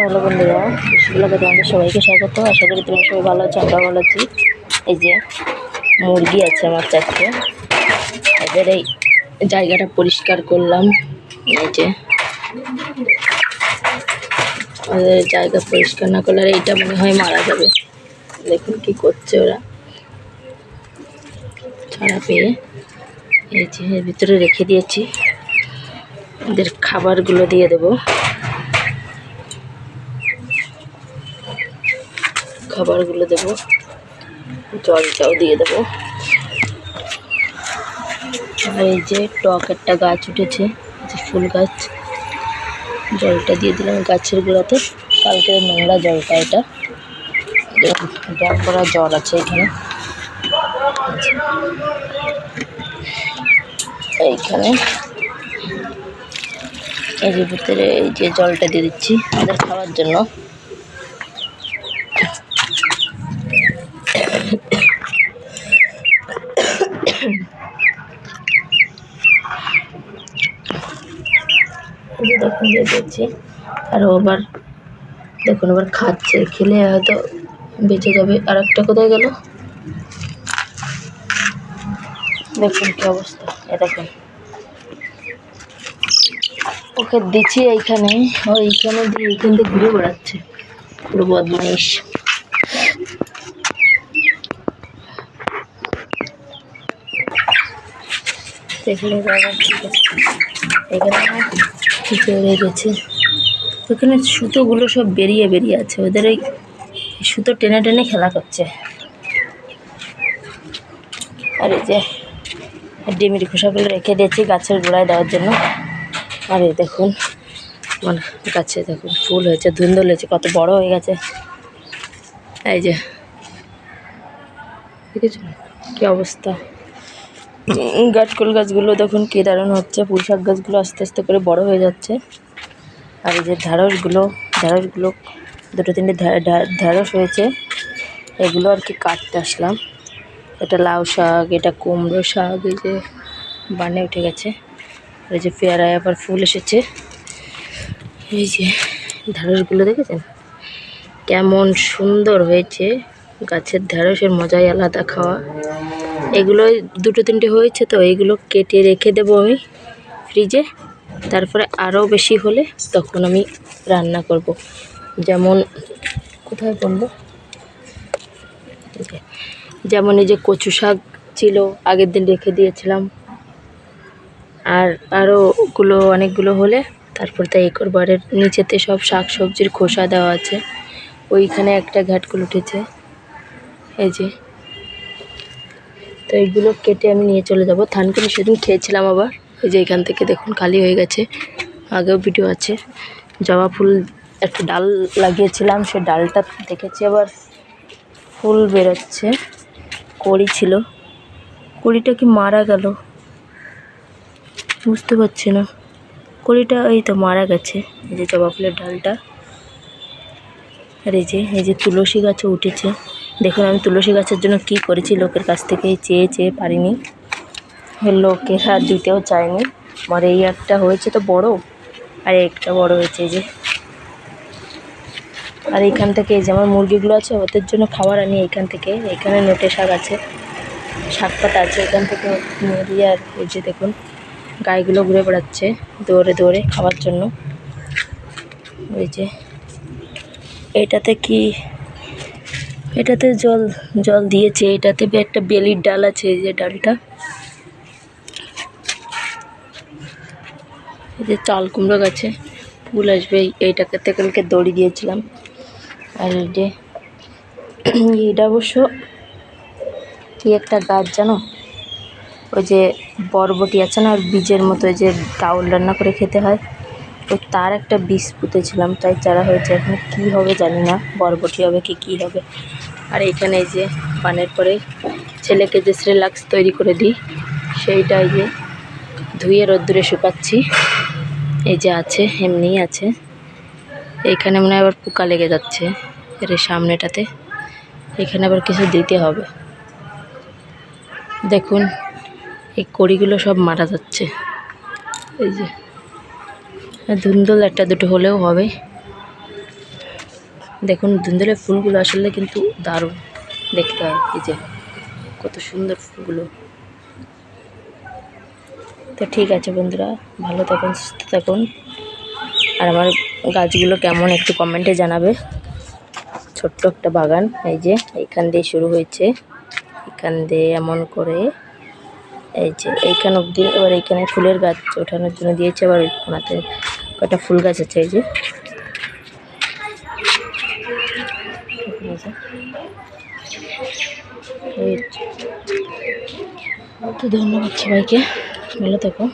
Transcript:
Hello বন্ধুরা বিশ্বগুলোকে তোমাদের সবাইকে স্বাগত। আশা করি তোমরা সবাই ভালো আছো আমরা ভালো আছি। এই যে মুরগি আছে আমার চারটে। এদের এই জায়গাটা পরিষ্কার করলাম। এই যে ওদের জায়গা পরিষ্কার না করলে এইটা মনে হয় মারা যাবে। দেখুন কি করছে ওরা। ছাড়া পেয়ে এই যে ভিতরে রেখে দিয়েছি। এদের খাবারগুলো দিয়ে দেবো। খাবারগুলো দেবো। জলটাও দিয়ে দেবো। এই যে টক একটা গাছ উঠেছে যে ফুল গাছ। জলটা দিয়ে দিলাম গাছের গোড়াতে। কালকে নোংরা জলটা এটা। ড্যাম করা জল আছে এখানে। এইখানে। এই যে ভিতরে এই যে জলটা দিয়ে দিচ্ছি ওদের খাওয়ার জন্য। এই যে দিয়ে দিচ্ছি আর ও আবার, দেখুন, আবার খাচ্ছে। খেলে হয়তো বেঁচে যাবে। আর একটা কোথায় গেল? দেখুন কি অবস্থা। এ দেখুন। ওকে দিচ্ছি এইখানে। ও এইখানে দিয়ে এইখান থেকে ঘুরে বেড়াচ্ছে। পুরো বদমাইশ। এখানে এখানে বেড়ে গেছে। ওখানে সুতোগুলো সব বেরিয়ে বেরিয়ে আছে। ওদের ওই সুতো টেনে টেনে খেলা করছে। আর এই যে ডিমির খোসাগুলো রেখে দিয়েছি গাছের গোড়ায় দেওয়ার জন্য। আর এই দেখুন, আমার গাছে দেখুন, ফুল হয়েছে, ধুন্দল হয়েছে, কত বড় হয়ে গেছে। এই যে, দেখেছেন? কী অবস্থা? গাছকুল গাছগুলো দেখুন কী দারুণ হচ্ছে। পুঁই শাক গাছগুলো আস্তে আস্তে করে বড় হয়ে যাচ্ছে। আর এই যে ঢ্যাঁড়সগুলো ঢ্যাঁড়সগুলো দুটো তিনটে ঢ্যা- ঢ্যা- ঢ্যাঁড়স হয়েছে। এগুলো আর কি কাটতে আসলাম। এটা লাউ শাক, এটা কুমড়ো শাক, এই যে বানে উঠে গেছে। আর এই যে পেয়ারায় আবার ফুল এসেছে। এই যে ঢ্যাঁড়সগুলো দেখেছেন? কেমন সুন্দর হয়েছে। গাছের ঢ্যাঁড়সের মজাই আলাদা খাওয়া। এগুলো দুটো তিনটে হয়েছে, তো এগুলো কেটে রেখে দেবো আমি ফ্রিজে। তারপরে আরও বেশি হলে তখন আমি রান্না করব। যেমন, কোথায় বলব যেমন এই যে কচু শাক ছিল, আগের দিন রেখে দিয়েছিলাম। আর আরও ওগুলো অনেকগুলো হলে তারপর তাই এই করব। আর নিচেতে সব শাক সবজির খোসা দেওয়া আছে। ওইখানে একটা ঘাটকুল উঠেছে। এই যে তো এইগুলো কেটে আমি নিয়ে চলে যাব। থানকুনি সেদিন খেয়েছিলাম আবার। এই যে এখান থেকে দেখুন, খালি হয়ে গেছে। আগেও ভিডিও আছে। জবা ফুল একটা ডাল লাগিয়েছিলাম, সে ডালটা দেখেছি আবার। ফুল বেরোচ্ছে। কড়ি ছিল। কড়িটা কি মারা গেল? বুঝতে পারছি না। কড়িটা এই তো মারা গেছে। এই যে জবা ফুলের ডালটা। আর এই যে এই যে তুলসী গাছও উঠেছে। দেখুন আমি তুলসী গাছের জন্য কি করেছি, লোকের কাছ থেকে চেয়ে চেয়ে পারিনি। লোকেরা দিতেও চায়নি আমার এই একটা হয়েছে তো বড়, আর একটা বড় হয়েছে যে। আর এইখান থেকে এই যে আমার মুরগিগুলো আছে, ওদের জন্য খাবার আনি এইখান থেকে। এখানে নোটে শাক আছে, শাক পাতা আছে এখান থেকে মুরগি আর এই যে দেখুন, গাইগুলো ঘুরে বেড়াচ্ছে দৌড়ে দৌড়ে খাওয়ার জন্য। ওই যে, এটাতে কি এটাতে জল জল দিয়েছে, এটাতে একটা বেলির ডাল আছে, এই যে ডালটা। এই যে চাল কুমড়ো গাছে, ফুল আসবে, এই- এইটাকে কালকে দড়ি দিয়েছিলাম। আর এই যে এটা অবশ্য কি একটা গাছ জানো? ওই যে বরবটি আছে না, ওর বীজের মতো, ওই যে ডাউল রান্না করে খেতে হয়। ওই তার একটা বীজ পুঁতেছিলাম তাই চারা হয়েছে। এখন কী হবে জানি না, বরবটি হবে কি, কী হবে। আর এখানে এই যে পানের পরে ছেলেকে যে রিল্যাক্স তৈরি করে দিই, সেইটা এই যে ধুয়ে রোদ্দুরে শুকাচ্ছি। এই যে আছে, এমনিই আছে। এইখানে মনে হয় আবার পোকা লেগে যাচ্ছে, এর সামনেটাতে। এখানে আবার কিছু দিতে হবে। দেখুন, এই কড়িগুলো সব মারা যাচ্ছে। এই যে ধুন্দল একটা দুটো হলেও হবে। দেখুন, ধুন্দুলের ফুলগুলো আসলে কিন্তু দারুণ। দেখতে হয়, এই যে কত সুন্দর ফুলগুলো। তো ঠিক আছে বন্ধুরা, ভালো থাকুন, সুস্থ থাকুন। আর আমার গাছগুলো কেমন একটু কমেন্টে জানাবে। ছোট্ট একটা বাগান, এই যে এইখান দিয়ে শুরু হয়েছে। এখান দিয়ে এমন করে, এই যে এইখান অবধি, এবার এইখানে ফুলের গাছ ওঠানোর জন্য দিয়েছে, আবার ওই কোনাতে কটা ফুল গাছ আছে এই যে। তো ধন্যবাদ সবাইকে ভালো থাকো